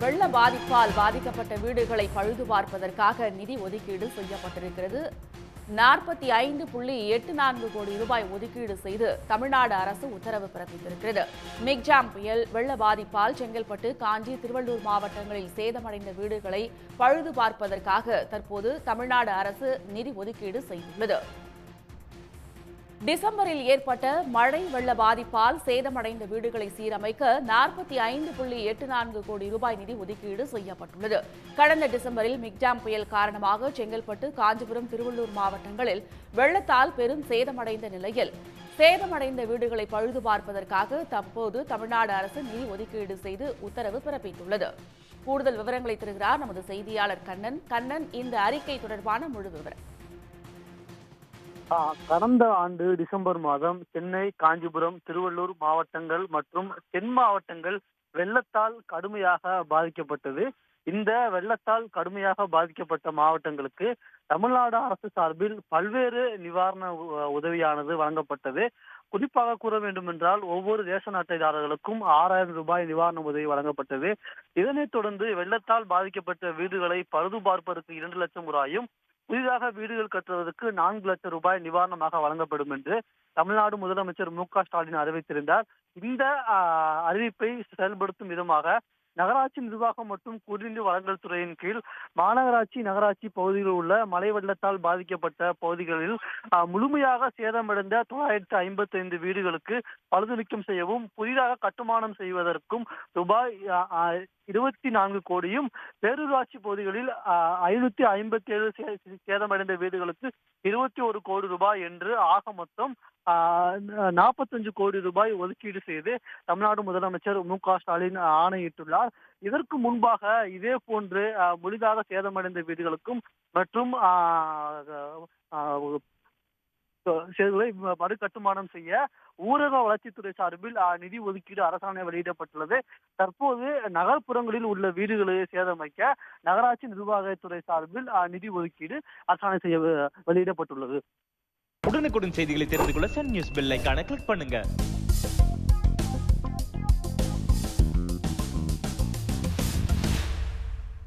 வெள்ள பாதிப்பால் பாதிக்கப்பட்ட வீடுகளை பழுது பார்ப்பதற்காக நிதி ஒதுக்கீடு செய்யப்பட்டிருக்கிறது. நாற்பத்தி ஐந்து புள்ளி எட்டு நான்கு கோடி ரூபாய் ஒதுக்கீடு செய்து தமிழ்நாடு அரசு உத்தரவு பிறப்பித்திருக்கிறது. மிக்ஜாம் புயல் வெள்ள பாதிப்பால் செங்கல்பட்டு காஞ்சி திருவள்ளூர் மாவட்டங்களில் சேதமடைந்த வீடுகளை பழுது பார்ப்பதற்காக தற்போது தமிழ்நாடு அரசு நிதி ஒதுக்கீடு செய்துள்ளது. டிசம்பரில் ஏற்பட்ட மழை வெள்ள பாதிப்பால் சேதமடைந்த வீடுகளை சீரமைக்க நாற்பத்தி ஐந்து புள்ளி எட்டு நான்கு கோடி ரூபாய் நிதி ஒதுக்கீடு செய்யப்பட்டுள்ளது. கடந்த டிசம்பரில் மிக்ஜாம் புயல் காரணமாக செங்கல்பட்டு காஞ்சிபுரம் திருவள்ளூர் மாவட்டங்களில் வெள்ளத்தால் பெரும் சேதமடைந்த நிலையில் சேதமடைந்த வீடுகளை பழுது பார்ப்பதற்காக தற்போது தமிழ்நாடு அரசு நிதி ஒதுக்கீடு செய்து உத்தரவு பிறப்பித்துள்ளது. கூடுதல் விவரங்களை தருகிறார் நமது செய்தியாளர் கண்ணன். கண்ணன் இந்த அறிக்கை தொடர்பான முழு விவரம். கடந்த ஆண்டு டிசம்பர் மாதம் சென்னை காஞ்சிபுரம் திருவள்ளூர் மாவட்டங்கள் மற்றும் தென் மாவட்டங்கள் வெள்ளத்தால் கடுமையாக பாதிக்கப்பட்டது. இந்த வெள்ளத்தால் கடுமையாக பாதிக்கப்பட்ட மாவட்டங்களுக்கு தமிழ்நாடு அரசு சார்பில் பல்வேறு நிவாரண உதவியானது வழங்கப்பட்டது. குறிப்பாக கூற வேண்டும் என்றால் ஒவ்வொரு ரேஷன் அட்டைதாரர்களுக்கும் ஆறாயிரம் ரூபாய் நிவாரண உதவி வழங்கப்பட்டது. இதனைத் தொடர்ந்து வெள்ளத்தால் பாதிக்கப்பட்ட வீடுகளை பழுது பார்ப்பதற்கு இரண்டு லட்சம் ரூபாயும் புதிதாக வீடுகள் கட்டுவதற்கு நான்கு லட்சம் ரூபாய் நிவாரணமாக வழங்கப்படும் என்று தமிழ்நாடு முதலமைச்சர் மு க ஸ்டாலின் அறிவித்திருந்தார். இந்த அறிவிப்பை செயல்படுத்தும் விதமாக நகராட்சி நிர்வாகம் மற்றும் குடிநீர் வழங்கல் துறையின் கீழ் மாநகராட்சி நகராட்சி பகுதிகளில் உள்ள மழை வெள்ளத்தால் பாதிக்கப்பட்ட பகுதிகளில் ஆஹ், முழுமையாக சேதமடைந்த தொள்ளாயிரத்தி ஐம்பத்தி ஐந்து வீடுகளுக்கு பழுது நீக்கம் செய்யவும் புதிதாக கட்டுமானம் செய்வதற்கும் ரூபாய் இருபத்தி நான்கு கோடியும் பேரூராட்சி பகுதிகளில் ஐநூத்தி ஐம்பத்தி ஏழு சேதமடைந்த வீடுகளுக்கு இருபத்தி ஒரு கோடி ரூபாய் என்று ஆக மொத்தம் நாற்பத்தஞ்சு கோடி ரூபாய் ஒதுக்கீடு செய்து தமிழ்நாடு முதலமைச்சர் மு க ஸ்டாலின் ஆணையிட்டுள்ளார். இதற்கு முன்பாக இதே போன்று முழுதாக சேதமடைந்த வீடுகளுக்கும் மற்றும் சேதுகளை மறு கட்டுமானம் செய்ய ஊரக வளர்ச்சித்துறை சார்பில் நிதி ஒதுக்கீடு அரசாணை வெளியிடப்பட்டுள்ளது. தற்போது நகர்ப்புறங்களில் உள்ள வீடுகளை சேதமைக்க நகராட்சி நிர்வாகத்துறை சார்பில் நிதி ஒதுக்கீடு அரசாணை செய்ய வெளியிடப்பட்டுள்ளது. உடனுக்குடன் செய்திகளை தெரிந்து கொள்ள சன் நியூஸ் பெல் ஐகானை கிளிக் பண்ணுங்க.